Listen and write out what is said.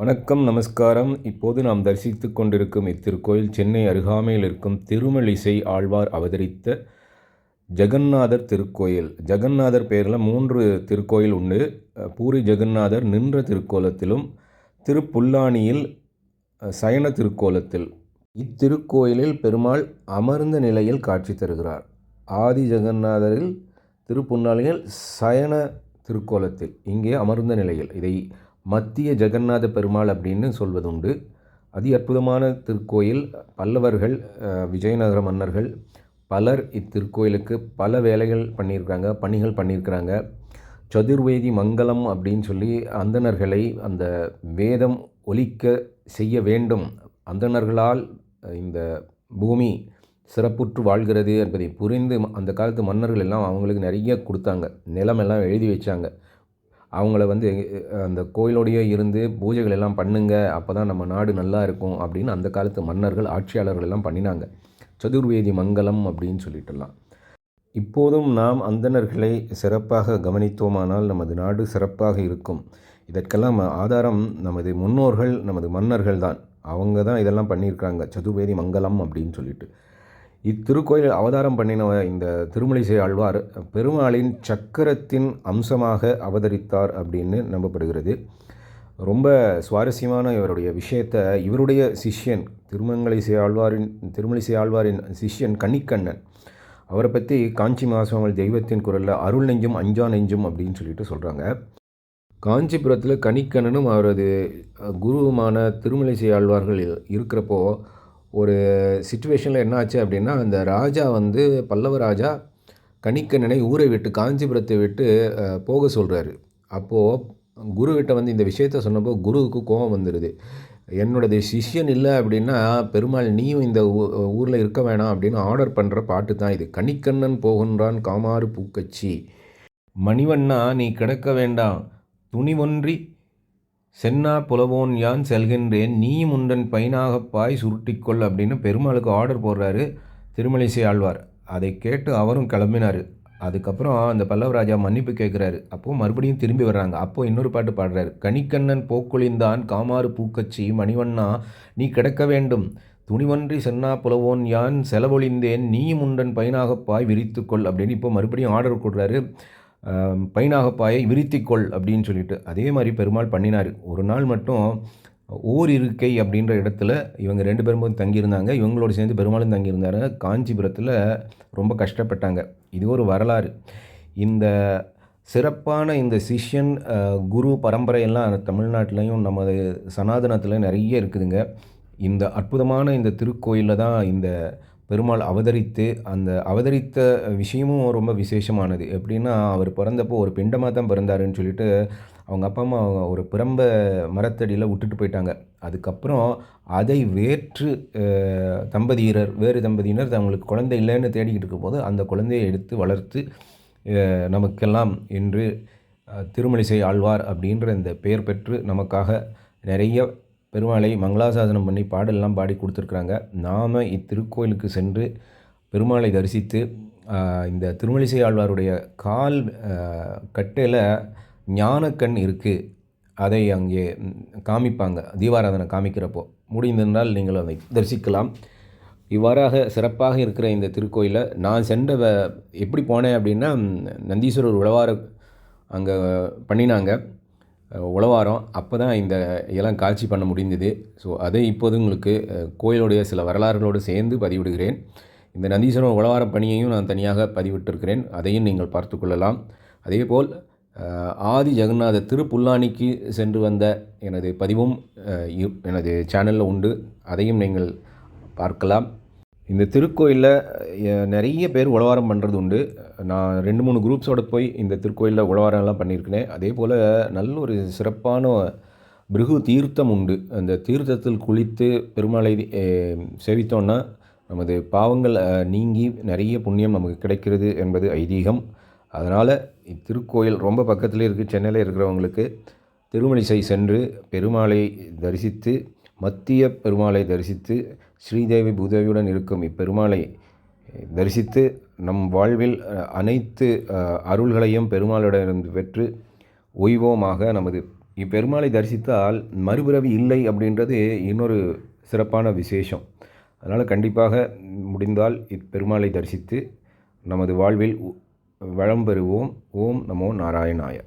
வணக்கம் நமஸ்காரம். இப்போது நாம் தரிசித்து கொண்டிருக்கும் இத்திருக்கோயில் சென்னை அருகாமையில் இருக்கும் திருமலிசை ஆழ்வார் அவதரித்த ஜெகநாதர் திருக்கோயில். ஜெகநாதர் பெயரில் மூன்று திருக்கோயில் உண்டு. பூரி ஜெகநாதர் நின்ற திருக்கோலத்திலும் திருப்புல்லானியில் சயன திருக்கோலத்தில். இத்திருக்கோயிலில் பெருமாள் அமர்ந்த நிலையில் காட்சி தருகிறார். ஆதி ஜெகநாதரில் திருப்புன்னாளியில் சயன திருக்கோலத்தில் இங்கே அமர்ந்த நிலையில். இதை மத்திய ஜெகநாத பெருமாள் அப்படின்னு சொல்வதுண்டு. அதி அற்புதமான திருக்கோயில். பல்லவர்கள் விஜயநகர மன்னர்கள் பலர் இத்திருக்கோயிலுக்கு பல வேலைகள் பண்ணியிருக்காங்க பணிகள் பண்ணியிருக்கிறாங்க. சதுர்வேதி மங்களம் அப்படின்னு சொல்லி அந்தணர்களை அந்த வேதம் ஒலிக்க செய்ய வேண்டும். அந்தணர்களால் இந்த பூமி சிறப்புற்று வாழ்கிறது என்பதை புரிந்து அந்த காலத்து மன்னர்கள் எல்லாம் அவங்களுக்கு நிறைய கொடுத்தாங்க. நிலமெல்லாம் எழுதி வச்சாங்க. அவங்கள வந்து அந்த கோயிலோடையே இருந்து பூஜைகள் எல்லாம் பண்ணுங்க அப்போ தான் நம்ம நாடு நல்லா இருக்கும் அப்படின்னு அந்த காலத்து மன்னர்கள் ஆட்சியாளர்கள் எல்லாம் பண்ணினாங்க. சதுர்வேதி மங்களம் அப்படின்னு சொல்லிட்டுலாம். இப்போதும் நாம் அந்தணர்களை சிறப்பாக கவனித்தோமானால் நமது நாடு சிறப்பாக இருக்கும். இதற்கெல்லாம் ஆதாரம் நமது முன்னோர்கள் நமது மன்னர்கள் தான். அவங்க தான் இதெல்லாம் பண்ணியிருக்காங்க சதுர்வேதி மங்களம் அப்படின்னு சொல்லிட்டு. இத்திருக்கோயில் அவதாரம் பண்ணின இந்த திருமலிசை ஆழ்வார் பெருமாளின் சக்கரத்தின் அம்சமாக அவதரித்தார் அப்படின்னு நம்பப்படுகிறது. ரொம்ப சுவாரஸ்யமான இவருடைய விஷயத்தை இவருடைய சிஷ்யன் திருமங்கலிசை ஆழ்வாரின் திருமலிசை ஆழ்வாரின் சிஷ்யன் கன்னிக்கண்ணன் அவரை பற்றி காஞ்சி மாசவங்கள் தெய்வத்தின் குரலில் அருள் நெஞ்சும் அஞ்சா நெஞ்சும் அப்படின்னு சொல்லிட்டு சொல்கிறாங்க காஞ்சிபுரத்தில் கனிக்கண்ணனும் அவரது குருவுமான திருமலிசை ஆழ்வார்கள் இருக்கிறப்போ ஒரு சுச்சுவேஷனில் என்ன ஆச்சு அப்படின்னா அந்த ராஜா வந்து பல்லவ ராஜா கணிக்கண்ணனை ஊரை விட்டு காஞ்சிபுரத்தை விட்டு போக சொல்கிறாரு அப்போது குருக்கிட்ட வந்து இந்த விஷயத்த சொன்னப்போ குருவுக்கு கோபம் வந்துடுது என்னோடது சிஷ்யன் இல்லை அப்படின்னா பெருமாள் நீயும் இந்த ஊரில் இருக்க வேணாம் அப்படின்னு ஆர்டர் பண்ணுற பாட்டு தான் இது. கணிக்கண்ணன் போகின்றான் காமாறு பூக்கச்சி. மணிவண்ணா நீ கிடக்க வேண்டாம். துணிவொன்றி சென்னா புலவோன் யான் செல்கின்றேன்? நீ முண்டன் பைனாகப்பாய் சுருட்டிக்கொள் அப்படின்னு பெருமாளுக்கு ஆர்டர் போடுறாரு திருமலிசை ஆழ்வார். அதை கேட்டு அவரும் கிளம்பினார். அதுக்கப்புறம் அந்த பல்லவராஜா மன்னிப்பு கேட்குறாரு. அப்போது மறுபடியும் திரும்பி வர்றாங்க. அப்போது இன்னொரு பாட்டு பாடுறாரு. கணிக்கண்ணன் போக்குழிந்தான் காமாறு பூக்கச்சி மணிவண்ணா நீ கிடக்க வேண்டும். துணிவன்றி சென்னா புலவோன் யான் செலவொழிந்தேன். நீ முண்டன் பைனாகப்பாய் விரித்துக்கொள் அப்படின்னு இப்போ மறுபடியும் ஆர்டர் கொடுறாரு பைனாகப்பாயை விரித்திக்கொள் அப்படின்னு சொல்லிட்டு அதே மாதிரி பெருமாள் பண்ணினார். ஒரு நாள் மட்டும் ஓர் இருக்கை அப்படின்ற இடத்துல இவங்க ரெண்டு பேரும் தங்கியிருந்தாங்க. இவங்களோட சேர்ந்து பெருமாளும் தங்கியிருந்தாங்க காஞ்சிபுரத்தில் ரொம்ப கஷ்டப்பட்டாங்க. இது ஒரு வரலாறு. இந்த சிறப்பான இந்த சிஷ்யன் குரு பரம்பரையெல்லாம் தமிழ்நாட்டிலையும் நமது சனாதனத்தில் நிறைய இருக்குதுங்க. இந்த அற்புதமான இந்த திருக்கோயிலில் தான் இந்த பெருமாள் அவதரித்து அந்த அவதரித்த விஷயமும் ரொம்ப விசேஷமானது. எப்படின்னா அவர் பிறந்தப்போ ஒரு பிண்டமாக தான் பிறந்தாருன்னு சொல்லிட்டு அவங்க அப்பா அம்மா ஒரு பிரம்ப மரத்தடியில் விட்டுட்டு போயிட்டாங்க. அதுக்கப்புறம் அதை வேற்று தம்பதியினர் வேறு தம்பதியினர் அவங்களுக்கு குழந்தை இல்லைன்னு தேடிக்கிட்டு இருக்கும்போது அந்த குழந்தையை எடுத்து வளர்த்து நமக்கெல்லாம் என்று திருமலிசை ஆழ்வார் அப்படின்ற இந்த பெயர் பெற்று நமக்காக நிறைய பெருமாளை மங்களாசாசனம் பண்ணி பாடலெல்லாம் பாடி கொடுத்துருக்குறாங்க. நாம் இத்திருக்கோயிலுக்கு சென்று பெருமாளை தரிசித்து இந்த திருமலிசை ஆழ்வாருடைய கால் கட்டையில் ஞானக்கண் இருக்குது அதை அங்கே காமிப்பாங்க. தீபாராதனை காமிக்கிறப்போ. முடிந்திருந்தால் நீங்கள் அதை தரிசிக்கலாம். இவ்வாறாக சிறப்பாக இருக்கிற இந்த திருக்கோயிலை நான் சென்ற எப்படி போனேன் அப்படின்னா நந்தீஸ்வரர் உழவார அங்கே பண்ணினாங்க. உழவாரம் அப்போ தான் இந்த இதெல்லாம் காட்சி பண்ண முடிந்தது. ஸோ அதை இப்போது உங்களுக்கு கோயிலுடைய சில வரலாறுகளோடு சேர்ந்து பதிவிடுகிறேன். இந்த நந்தீஸ்வரன் உழவார பணியையும் நான் தனியாக பதிவிட்டிருக்கிறேன். அதையும் நீங்கள் பார்த்து கொள்ளலாம். அதேபோல் ஆதி ஜெகநாத திருப்புல்லானிக்கு சென்று வந்த எனது பதிவும் எனது சேனலில் உண்டு. அதையும் நீங்கள் பார்க்கலாம். இந்த திருக்கோயிலில் நிறைய பேர் உழவாரம் பண்ணுறது உண்டு. நான் ரெண்டு மூணு குரூப்ஸோடு போய் இந்த திருக்கோயிலில் உழவாரம்லாம் பண்ணியிருக்கிறேன் அதே போல் நல்ல ஒரு சிறப்பான பிருகு தீர்த்தம் உண்டு. அந்த தீர்த்தத்தில் குளித்து பெருமாளை சேவித்தோன்னா நமது பாவங்கள் நீங்கி நிறைய புண்ணியம் நமக்கு கிடைக்கிறது என்பது ஐதீகம். அதனால் இத்திருக்கோயில் ரொம்ப பக்கத்தில் இருக்குது சென்னையில் இருக்கிறவங்களுக்கு திருமணிசை சென்று பெருமாளை தரிசித்து மத்திய பெருமாளை தரிசித்து ஸ்ரீதேவி பூதேவியுடன் இருக்கும் இப்பெருமாளை தரிசித்து நம் வாழ்வில் அனைத்து அருள்களையும் பெருமாளிடமிருந்து பெற்று ஓய்வோமாக நமது இப்பெருமாளை தரிசித்தால் மறுபிறவி இல்லை அப்படின்றது இன்னொரு சிறப்பான விசேஷம். அதனால் கண்டிப்பாக முடிந்தால் இப்பெருமாளை தரிசித்து நமது வாழ்வில் வளம் பெறுவோம். ஓம் நமோ நாராயணாய.